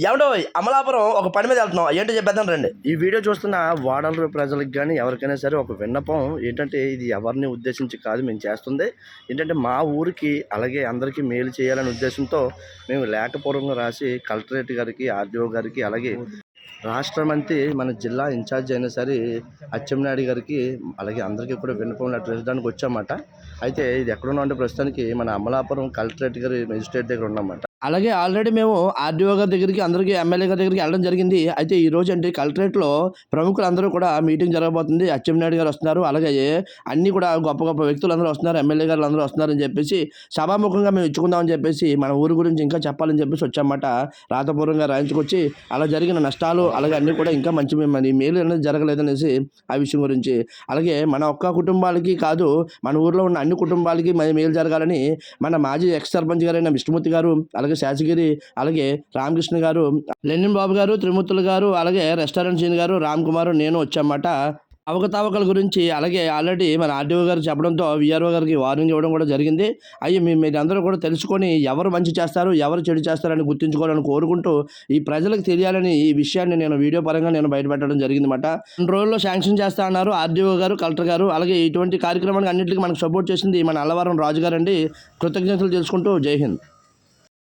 ఏమంటో అమలాపురం ఒక పని మీద వెళ్తున్నాం. ఏంటో చెప్పేద్దాం రండి. ఈ వీడియో చూస్తున్న వాడల ప్రజలకు కానీ ఎవరికైనా సరే ఒక విన్నపం. ఏంటంటే ఇది ఎవరిని ఉద్దేశించి కాదు మేము చేస్తుంది. ఏంటంటే మా ఊరికి అలాగే అందరికీ మేలు చేయాలనే ఉద్దేశంతో మేము లేఖపూర్వకంగా రాసి కలెక్టరేట్ గారికి ఆర్డీఓ గారికి అలాగే రాష్ట్ర మంత్రి మన జిల్లా ఇన్ఛార్జ్ అయిన సరే అచ్చెంనాయుడు గారికి అలాగే అందరికీ కూడా విన్నపం అడ్రస్డానికి వచ్చామాట. అయితే ఇది ఎక్కడున్నా అంటే ప్రస్తుతానికి మన అమలాపురం కలెక్టరేట్ గారి మెజిస్ట్రేట్ దగ్గర ఉన్నామాట. అలాగే ఆల్రెడీ మేము ఆర్డీఓ గారి దగ్గరికి అందరికీ ఎమ్మెల్యే గారి దగ్గరికి వెళ్ళడం జరిగింది. అయితే ఈ రోజు అంటే కలెక్టరేట్లో ప్రముఖులందరూ కూడా మీటింగ్ జరగబోతుంది. అచ్చెంనాయుడు గారు వస్తున్నారు. అలాగే అన్ని కూడా గొప్ప గొప్ప వ్యక్తులు అందరూ వస్తున్నారు. ఎమ్మెల్యే గారు అందరూ వస్తున్నారని చెప్పేసి సభాముఖంగా మేము ఇచ్చుకుందామని చెప్పేసి మన ఊరు గురించి ఇంకా చెప్పాలని చెప్పేసి వచ్చామాట రాతపూర్వంగా రాయించుకొచ్చి అలా జరిగిన నష్టాలు అలాగే అన్నీ కూడా ఇంకా మంచి మన మేలు అనేది జరగలేదనేసి ఆ విషయం గురించి. అలాగే మన ఒక్క కుటుంబాలకి కాదు మన ఊర్లో ఉన్న అన్ని కుటుంబాలకి మేలు జరగాలని మన మాజీ ఎక్స్ సర్పంచ్ గారైన విష్ణుమూర్తి గారు అలాగే శాసగిరి అలాగే రామకృష్ణ గారు లెనిన్ బాబు గారు త్రిమూర్తులు గారు అలాగే రెస్టారెంట్ సీన్ గారు రామ్ కుమార్ నేను వచ్చామాట. అవకతవకల గురించి అలాగే ఆల్రెడీ మన ఆర్డీఓ గారు చెప్పడంతో విఆర్ఓ గారికి వార్నింగ్ ఇవ్వడం కూడా జరిగింది. అయ్యి మీ మీరందరూ కూడా తెలుసుకొని ఎవరు మంచి చేస్తారు ఎవరు చెడు చేస్తారని గుర్తించుకోవాలని కోరుకుంటూ ఈ ప్రజలకు తెలియాలని ఈ విషయాన్ని నేను వీడియో పరంగా నేను బయటపెట్టడం జరిగింది అనమాట రెండు రోజుల్లో శాంక్షన్ చేస్తా అన్నారు ఆర్డీఓ గారు కలెక్టర్ గారు. అలాగే ఇటువంటి కార్యక్రమానికి అన్నింటికి మనకు సపోర్ట్ చేసింది మన అల్లవరం రాజు గారండి కృతజ్ఞతలు తెలుసుకుంటూ జై హింద్.